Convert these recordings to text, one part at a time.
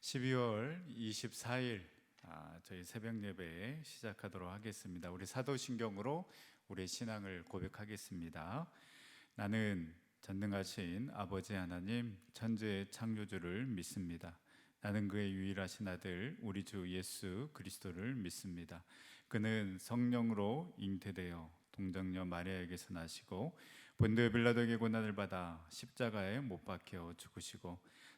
12월 24일 아, 저희 새벽 예배 시작하도록 하겠습니다. 우리 사도신경으로 우리 신앙을 고백하겠습니다. 나는 전능하신 아버지 하나님 천지의 창조주를 믿습니다. 나는 그의 유일하신 아들 우리 주 예수 그리스도를 믿습니다. 그는 성령으로 잉태되어 동정녀 마리아에게서 나시고 본토 빌라도에게 고난을 받아 십자가에 못 박혀 죽으시고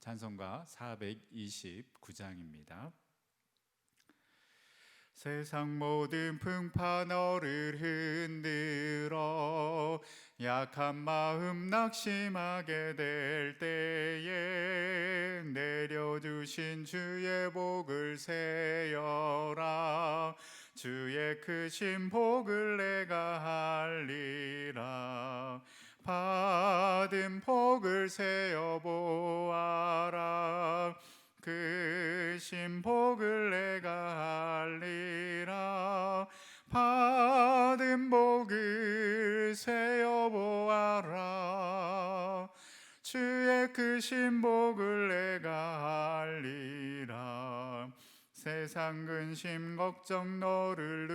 찬송가 429장입니다. 세상 모든 풍파 너를 흔들어 약한 마음 낙심하게 될 때에 내려주신 주의 복을 세여라 주의 크신 복을 내가 할리라 받은 복을 세어 보아라. 크신 복을 내가 할리라. 받은 복을 세어 보아라. 주의 크신 복을 내가 할리라. 세상 근심 걱정 너를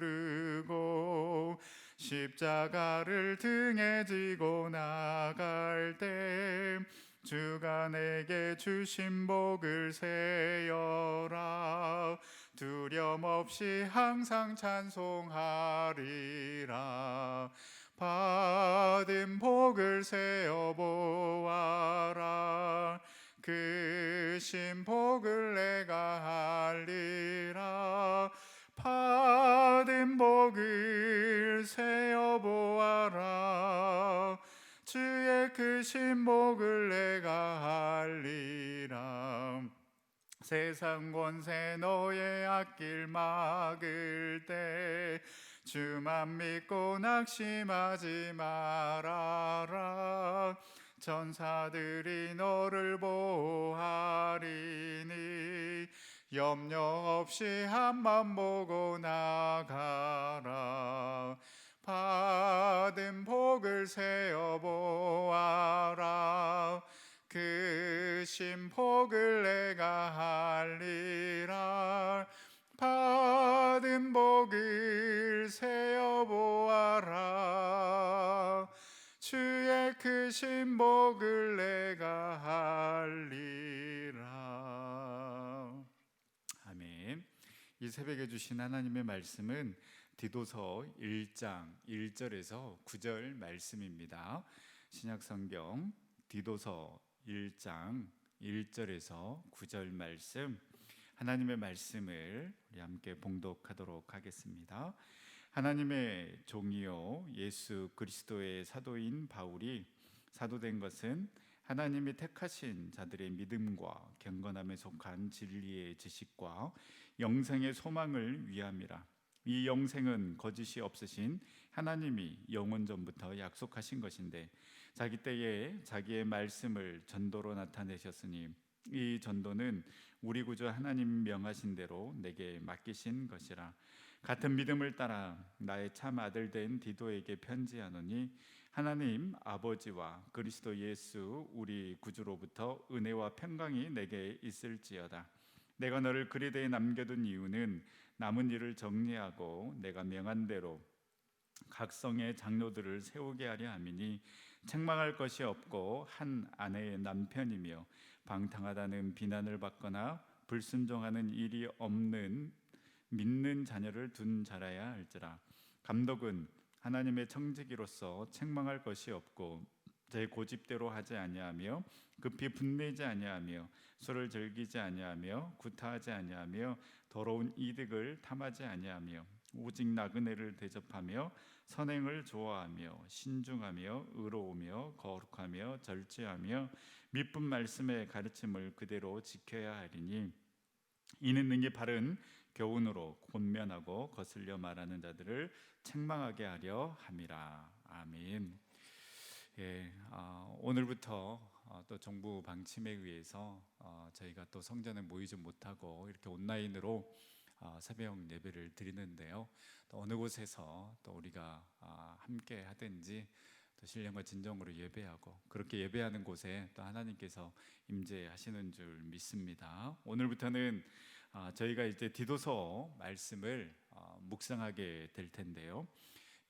누르고 십자가를 등에 지고 나갈 때 주가 내게 주신 복을 세여라. 두려움 없이 항상 찬송하리라. 받은 복을 세어 보아라. 그 신 복을 내가 할리라 받은 복을 세어 보아라. 주의 크신 복을 내가 할리라. 세상 권세 너의 앞길 막을 때 주만 믿고 낙심하지 말아라. 전사들이 너를 보호하리니 염려 없이 한만 보고 나가라. 받은 복을 세어 보아라. 그 신 복을 내가 할리라. 받은 복을 세어 보아라. 주의 크신 복을 내가 할리라 아멘 이 새벽에 주신 하나님의 말씀은 디도서 1장 1절에서 9절 말씀입니다. 신약 성경 디도서 1장 1절에서 9절 말씀 하나님의 말씀을 우리 함께 봉독하도록 하겠습니다. 하나님의 종이요 예수 그리스도의 사도인 바울이 사도된 것은 하나님이 택하신 자들의 믿음과 경건함에 속한 진리의 지식과 영생의 소망을 위함이라. 이 영생은 거짓이 없으신 하나님이 영원 전부터 약속하신 것인데 자기 때에 자기의 말씀을 전도로 나타내셨으니 이 전도는 우리 구주 하나님 명하신 대로 내게 맡기신 것이라 같은 믿음을 따라 나의 참 아들 된 디도에게 편지하노니 하나님 아버지와 그리스도 예수 우리 구주로부터 은혜와 평강이 내게 있을지어다 내가 너를 그리대에 남겨둔 이유는 남은 일을 정리하고 내가 명한 대로 각성의 장로들을 세우게 하려 함이니 책망할 것이 없고 한 아내의 남편이며 방탕하다는 비난을 받거나 불순종하는 일이 없는 믿는 자녀를 둔 자라야 할지라. 감독은 하나님의 청지기로서 책망할 것이 없고 제 고집대로 하지 아니하며 급히 분내지 아니하며 술을 즐기지 아니하며 구타하지 아니하며 더러운 이득을 탐하지 아니하며 오직 나그네를 대접하며 선행을 좋아하며 신중하며 의로우며 거룩하며 절제하며 믿분 말씀의 가르침을 그대로 지켜야 하리니 이는 능히 바른 교훈으로 권면하고 거슬려 말하는 자들을 책망하게 하려 함이라 아멘. 예, 어, 오늘부터 어, 또 정부 방침에 의해서 어, 저희가 또 성전에 모이지 못하고 이렇게 온라인으로 어, 새벽 예배를 드리는데요. 또 어느 곳에서 또 우리가 아, 함께 하든지 또 신령과 진정으로 예배하고 그렇게 예배하는 곳에 또 하나님께서 임재하시는 줄 믿습니다. 오늘부터는 아, 저희가 이제 디도서 말씀을 어, 묵상하게 될 텐데요.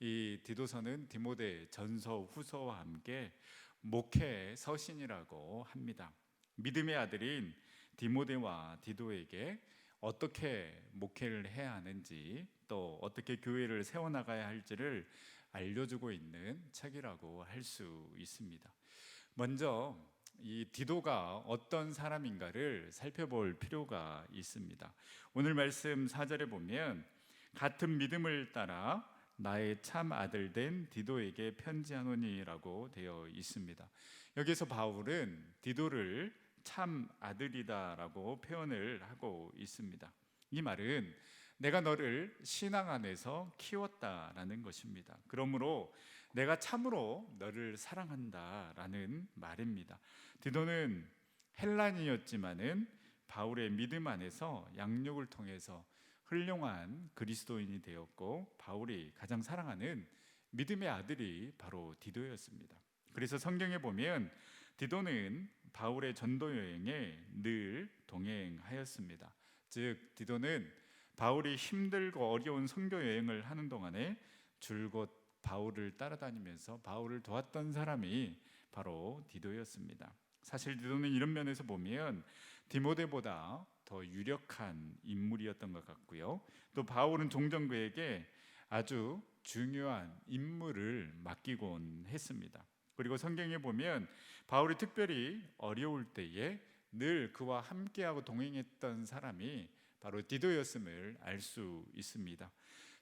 이 디도서는 디모데 전서 후서와 함께 목회 서신이라고 합니다. 믿음의 아들인 디모데와 디도에게 어떻게 목회를 해야 하는지 또 어떻게 교회를 세워나가야 할지를 알려주고 있는 책이라고 할 수 있습니다. 먼저 이 디도가 어떤 사람인가를 살펴볼 필요가 있습니다. 오늘 말씀 4절에 보면 같은 믿음을 따라 나의 참 아들 된 디도에게 편지하노니라고 되어 있습니다. 여기서 바울은 디도를 참 아들이다라고 표현을 하고 있습니다. 이 말은 내가 너를 신앙 안에서 키웠다라는 것입니다. 그러므로 내가 참으로 너를 사랑한다라는 말입니다. 디도는 헬란이었지만은 바울의 믿음 안에서 양육을 통해서 훌륭한 그리스도인이 되었고 바울이 가장 사랑하는 믿음의 아들이 바로 디도였습니다. 그래서 성경에 보면 디도는 바울의 전도 여행에 늘 동행하였습니다. 즉 디도는 바울이 힘들고 어려운 선교 여행을 하는 동안에 줄곧 바울을 따라다니면서 바울을 도왔던 사람이 바로 디도였습니다. 사실 디도는 이런 면에서 보면 디모데보다 더 유력한 인물이었던 것 같고요. 또 바울은 종종 그에게 아주 중요한 임무를 맡기곤 했습니다. 그리고 성경에 보면 바울이 특별히 어려울 때에 늘 그와 함께하고 동행했던 사람이 바로 디도였음을 알 수 있습니다.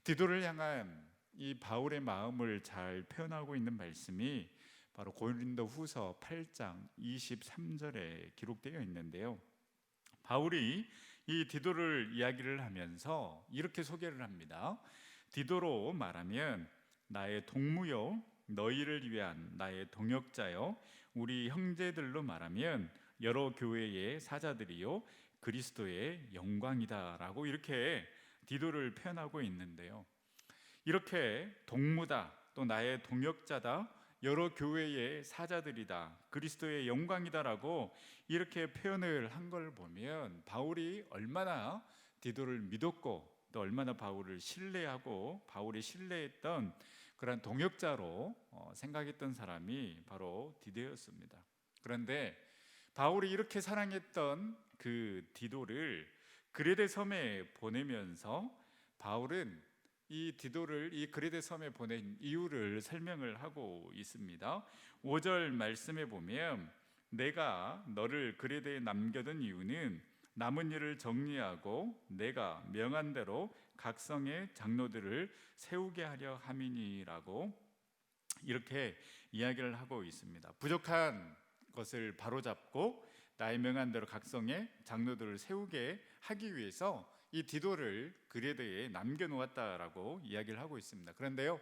디도를 향한 이 바울의 마음을 잘 표현하고 있는 말씀이 바로 고린도 후서 8장 23절에 기록되어 있는데요. 바울이 이 디도를 이야기를 하면서 이렇게 소개를 합니다. 디도로 말하면 나의 동무요 너희를 위한 나의 동역자요 우리 형제들로 말하면 여러 교회의 사자들이요 그리스도의 영광이다라고 이렇게 디도를 표현하고 있는데요. 이렇게 동무다 또 나의 동역자다 여러 교회의 사자들이다 그리스도의 영광이다라고 이렇게 표현을 한 걸 보면 바울이 얼마나 디도를 믿었고 또 얼마나 바울을 신뢰하고 바울이 신뢰했던 그런 동역자로 어, 생각했던 사람이 바로 디도였습니다. 그런데 바울이 이렇게 사랑했던 그 디도를 그레데 섬에 보내면서 바울은 이 디도를 이 그레데 섬에 보낸 이유를 설명을 하고 있습니다. 5절 말씀에 보면 내가 너를 그레데에 남겨둔 이유는 남은 일을 정리하고 내가 명한 대로 각성의 장로들을 세우게 하려 함이니라고 이렇게 이야기를 하고 있습니다. 부족한 것을 바로잡고 나의 명한 대로 각성의 장로들을 세우게 하기 위해서 이 디도를 그레데에 남겨놓았다라고 이야기를 하고 있습니다. 그런데요,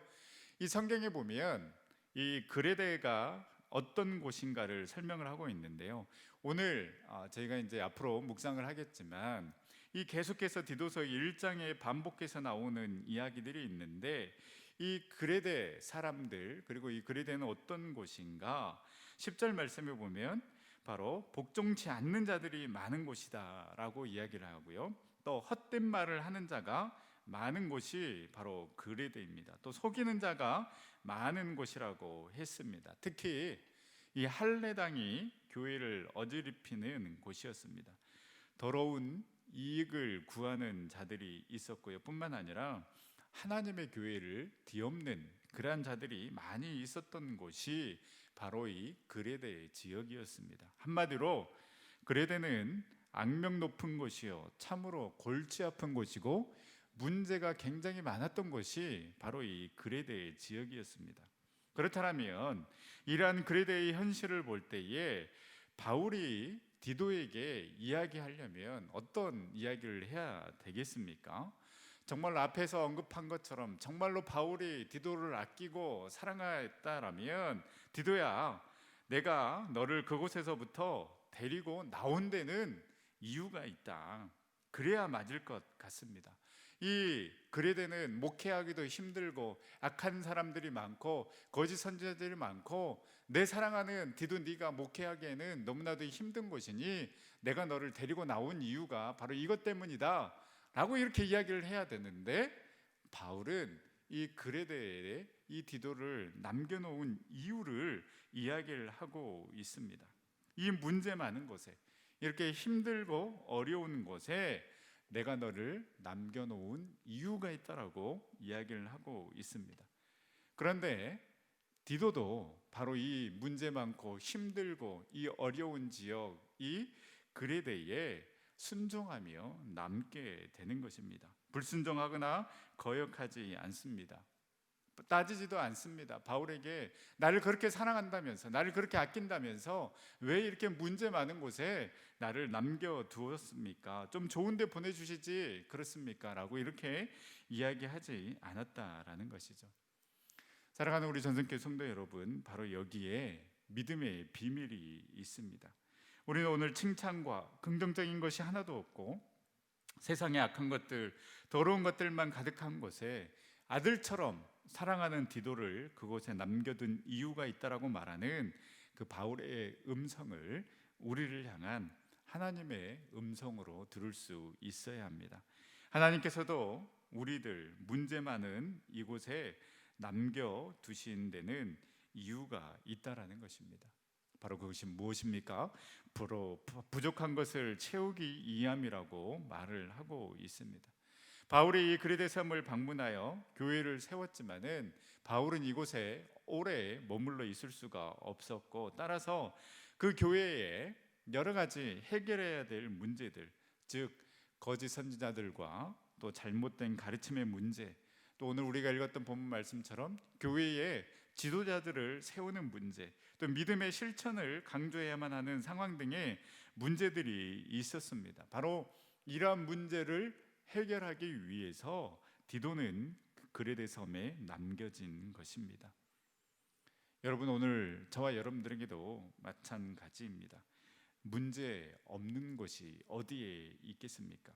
이 성경에 보면 이 그레데가 어떤 곳인가를 설명을 하고 있는데요. 오늘 아, 저희가 이제 앞으로 묵상을 하겠지만 이 계속해서 디도서 1장에 반복해서 나오는 이야기들이 있는데 이 그레데 사람들 그리고 이 그레데는 어떤 곳인가 10절 말씀에 보면 바로 복종치 않는 자들이 많은 곳이다라고 이야기를 하고요. 또 헛된 말을 하는 자가 많은 곳이 바로 그레데입니다. 또 속이는 자가 많은 곳이라고 했습니다. 특히 이 할례당이 교회를 어지럽히는 곳이었습니다. 더러운 이익을 구하는 자들이 있었고요. 뿐만 아니라 하나님의 교회를 뒤엎는 그러한 자들이 많이 있었던 곳이 바로 이 그레데 지역이었습니다. 한마디로 그레데는 악명 높은 곳이요 참으로 골치 아픈 곳이고 문제가 굉장히 많았던 곳이 바로 이 그레데 지역이었습니다. 그렇다면 이러한 그레데의 현실을 볼 때에 바울이 디도에게 이야기하려면 어떤 이야기를 해야 되겠습니까? 정말 앞에서 언급한 것처럼 정말로 바울이 디도를 아끼고 사랑했다라면 디도야 내가 너를 그곳에서부터 데리고 나온 데는 이유가 있다. 그래야 맞을 것 같습니다. 이 그레데는 목회하기도 힘들고 악한 사람들이 많고 거짓 선지자들이 많고 내 사랑하는 디도 네가 목회하기에는 너무나도 힘든 곳이니 내가 너를 데리고 나온 이유가 바로 이것 때문이다. 라고 이렇게 이야기를 해야 되는데 바울은 이 그레데에 이 디도를 남겨놓은 이유를 이야기를 하고 있습니다. 이 문제 많은 곳에 이렇게 힘들고 어려운 곳에 내가 너를 남겨놓은 이유가 있다라고 이야기를 하고 있습니다. 그런데 디도도 바로 이 문제 많고 힘들고 이 어려운 지역 이 그레데에 순종하며 남게 되는 것입니다. 불순종하거나 거역하지 않습니다. 따지지도 않습니다. 바울에게 나를 그렇게 사랑한다면서 나를 그렇게 아낀다면서 왜 이렇게 문제 많은 곳에 나를 남겨 두었습니까? 좀 좋은 데 보내 주시지 그렇습니까? 라고 이렇게 이야기하지 않았다라는 것이죠. 사랑하는 우리 전성교 성도 여러분, 바로 여기에 믿음의 비밀이 있습니다. 우리는 오늘 칭찬과 긍정적인 것이 하나도 없고 세상의 악한 것들, 더러운 것들만 가득한 곳에 아들처럼 사랑하는 디도를 그곳에 남겨둔 이유가 있다라고 말하는 그 바울의 음성을 우리를 향한 하나님의 음성으로 들을 수 있어야 합니다. 하나님께서도 우리들 문제 많은 이곳에 남겨 두신 데는 이유가 있다라는 것입니다. 바로 그것이 무엇입니까? 부족한 것을 채우기 위함이라고 말을 하고 있습니다. 바울이 이 그레데 섬을 방문하여 교회를 세웠지만은 바울은 이곳에 오래 머물러 있을 수가 없었고 따라서 그 교회에 여러 가지 해결해야 될 문제들, 즉 거짓 선지자들과 또 잘못된 가르침의 문제, 또 오늘 우리가 읽었던 본문 말씀처럼 교회에 지도자들을 세우는 문제, 또 믿음의 실천을 강조해야만 하는 상황 등의 문제들이 있었습니다. 바로 이러한 문제를 해결하기 위해서 디도는 그레데 섬에 남겨진 것입니다. 여러분 오늘 저와 여러분들에게도 마찬가지입니다. 문제 없는 곳이 어디에 있겠습니까?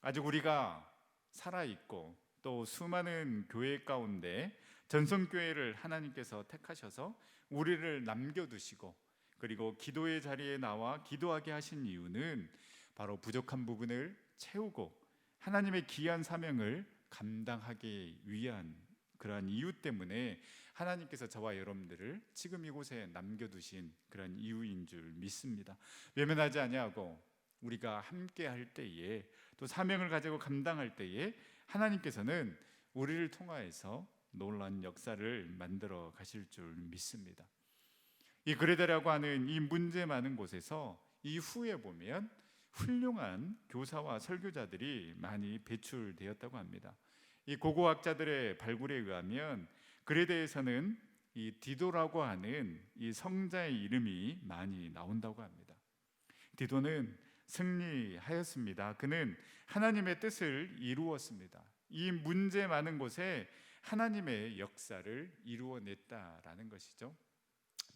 아직 우리가 살아 있고 또 수많은 교회 가운데 전성교회를 하나님께서 택하셔서 우리를 남겨두시고 그리고 기도의 자리에 나와 기도하게 하신 이유는 바로 부족한 부분을 채우고 하나님의 귀한 사명을 감당하기 위한 그러한 이유 때문에 하나님께서 저와 여러분들을 지금 이곳에 남겨두신 그런 이유인 줄 믿습니다. 외면하지 아니하고 우리가 함께 할 때에 또 사명을 가지고 감당할 때에 하나님께서는 우리를 통하여서 놀란 역사를 만들어 가실 줄 믿습니다. 이 그레데라고 하는 이 문제 많은 곳에서 이 후에 보면 훌륭한 교사와 설교자들이 많이 배출되었다고 합니다. 이 고고학자들의 발굴에 의하면 그레데에서는 이 디도라고 하는 이 성자의 이름이 많이 나온다고 합니다. 디도는 승리하였습니다. 그는 하나님의 뜻을 이루었습니다. 이 문제 많은 곳에 하나님의 역사를 이루어냈다라는 것이죠.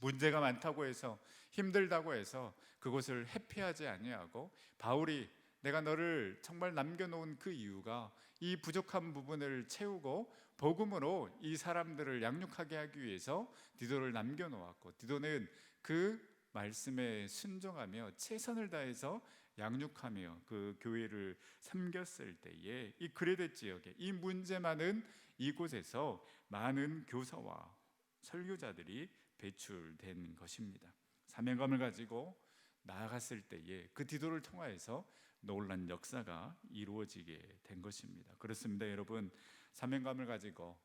문제가 많다고 해서 힘들다고 해서 그곳을 회피하지 아니하고 바울이 내가 너를 정말 남겨놓은 그 이유가 이 부족한 부분을 채우고 복음으로 이 사람들을 양육하게 하기 위해서 디도를 남겨놓았고 디도는 그 말씀에 순종하며 최선을 다해서 양육하며 그 교회를 섬겼을 때에 이 그레데 지역에 이 문제 많은 이곳에서 많은 교사와 설교자들이 배출된 것입니다. 사명감을 가지고 나아갔을 때에 그 디도를 통하여서 놀란 역사가 이루어지게 된 것입니다. 그렇습니다, 여러분. 사명감을 가지고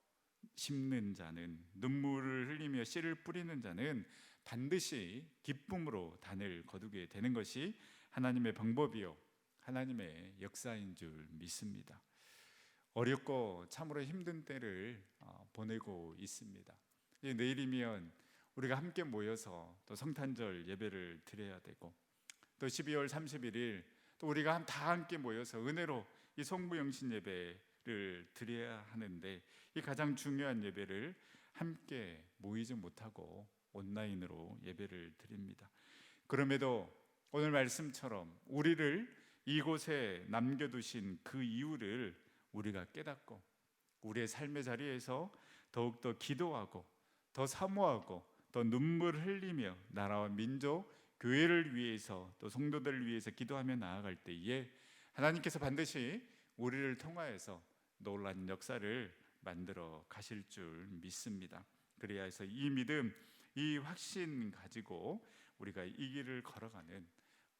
심는 자는 눈물을 흘리며 씨를 뿌리는 자는 반드시 기쁨으로 단을 거두게 되는 것이 하나님의 방법이요 하나님의 역사인 줄 믿습니다. 어렵고 참으로 힘든 때를 어, 보내고 있습니다. 내일이면 우리가 함께 모여서 또 성탄절 예배를 드려야 되고 또 12월 31일 또 우리가 한- 다 함께 모여서 은혜로 이 성부영신 예배를 드려야 하는데 이 가장 중요한 예배를 함께 모이지 못하고 온라인으로 예배를 드립니다. 그럼에도 오늘 말씀처럼 우리를 이곳에 남겨두신 그 이유를 우리가 깨닫고 우리의 삶의 자리에서 더욱더 기도하고 더 사모하고 더 눈물 흘리며 나라와 민족 교회를 위해서 또 성도들을 위해서 기도하며 나아갈 때에 하나님께서 반드시 우리를 통하여서 놀란 역사를 만들어 가실 줄 믿습니다. 그래야 해서 이 믿음, 이 확신 가지고 우리가 이 길을 걸어가는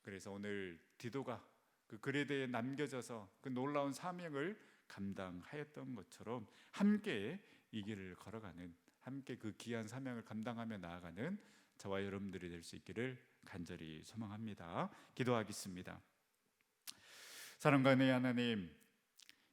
그래서 오늘 디도가 그 그레드에 남겨져서 그 놀라운 사명을 감당하였던 것처럼 함께 이 길을 걸어가는 함께 그 귀한 사명을 감당하며 나아가는 저와 여러분들이 될 수 있기를 간절히 소망합니다. 기도하겠습니다. 사랑과 의 하나님,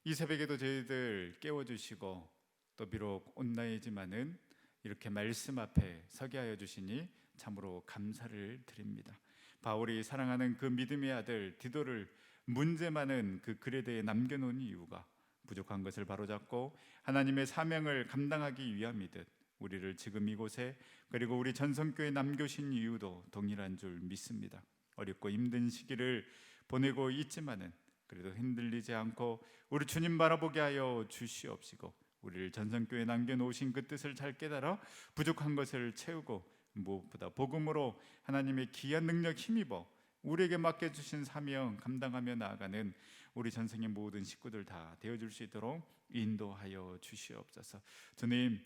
이 새벽에도 저희들 깨워주시고 또 비록 온라인이지만은 이렇게 말씀 앞에 서게 하여 주시니 참으로 감사를 드립니다. 바울이 사랑하는 그 믿음의 아들 디도를 문제 많은 그 그레드에 남겨놓은 이유가 부족한 것을 바로잡고 하나님의 사명을 감당하기 위함이듯 우리를 지금 이곳에 그리고 우리 전성교에 남겨신 이유도 동일한 줄 믿습니다. 어렵고 힘든 시기를 보내고 있지만은 그래도 흔들리지 않고 우리 주님 바라보게 하여 주시옵시고 우리를 전성교에 남겨 놓으신 그 뜻을 잘 깨달아 부족한 것을 채우고 무엇보다 복음으로 하나님의 귀한 능력 힘입어 우리에게 맡겨 주신 사명 감당하며 나아가는 우리 전생의 모든 식구들 다 되어 줄 수 있도록 인도하여 주시옵소서. 주님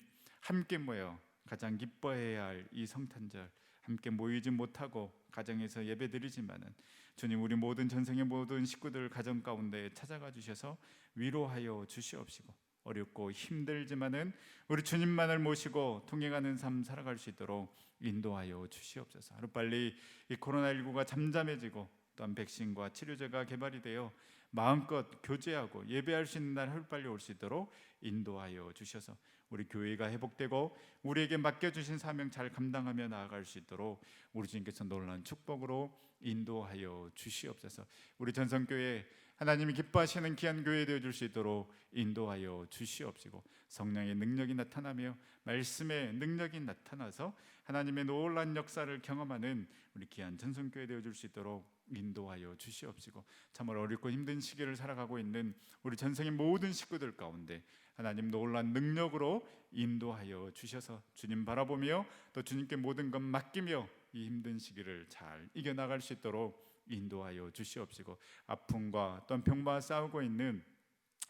함께 모여 가장 기뻐해야 할 이 성탄절 함께 모이지 못하고 가정에서 예배드리지만은 주님 우리 모든 전생의 모든 식구들 가정 가운데 찾아가 주셔서 위로하여 주시옵시고 어렵고 힘들지만은 우리 주님만을 모시고 통행하는 삶 살아갈 수 있도록 인도하여 주시옵소서. 하루빨리 이 코로나19가 잠잠해지고 또한 백신과 치료제가 개발이 되어 마음껏 교제하고 예배할 수 있는 날 하루빨리 올 수 있도록 인도하여 주셔서 우리 교회가 회복되고 우리에게 맡겨주신 사명 잘 감당하며 나아갈 수 있도록 우리 주님께서 놀라운 축복으로 인도하여 주시옵소서. 우리 전성교회 하나님이 기뻐하시는 귀한 교회 되어 줄 수 있도록 인도하여 주시옵시고 성령의 능력이 나타나며 말씀의 능력이 나타나서 하나님의 놀란 역사를 경험하는 우리 귀한 전성교회 되어 줄 수 있도록 인도하여 주시옵시고 참으로 어렵고 힘든 시기를 살아가고 있는 우리 전생의 모든 식구들 가운데 하나님 놀란 능력으로 인도하여 주셔서 주님 바라보며 또 주님께 모든 것 맡기며 이 힘든 시기를 잘 이겨나갈 수 있도록 인도하여 주시옵시고 아픔과 또한 병과 싸우고 있는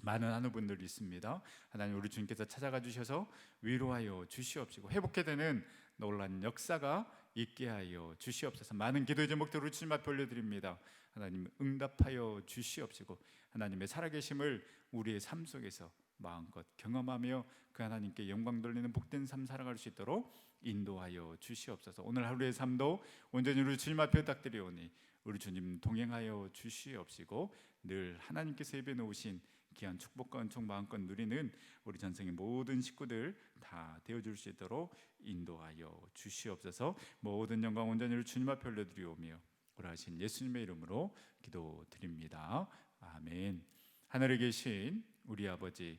많은 한우분들이 있습니다. 하나님 우리 주님께서 찾아가 주셔서 위로하여 주시옵시고 회복해 되는 놀란 역사가 있게 하여 주시옵소서. 많은 기도의 제목들 우리 주님 앞에 올려드립니다. 하나님 응답하여 주시옵시고 하나님의 살아계심을 우리의 삶 속에서 마음껏 경험하며 그 하나님께 영광 돌리는 복된 삶 살아갈 수 있도록 인도하여 주시옵소서. 오늘 하루의 삶도 온전히 우리 주님 앞에 부탁드리오니 우리 주님 동행하여 주시옵시고 늘 하나님께서 예배 놓으신 귀한 축복과 은총 마음껏 누리는 우리 전생의 모든 식구들 다 되어줄 수 있도록 인도하여 주시옵소서. 모든 영광 온전히 주님 앞에 올려드리오며 오라신 예수님의 이름으로 기도드립니다. 아멘. 하늘에 계신 우리 아버지,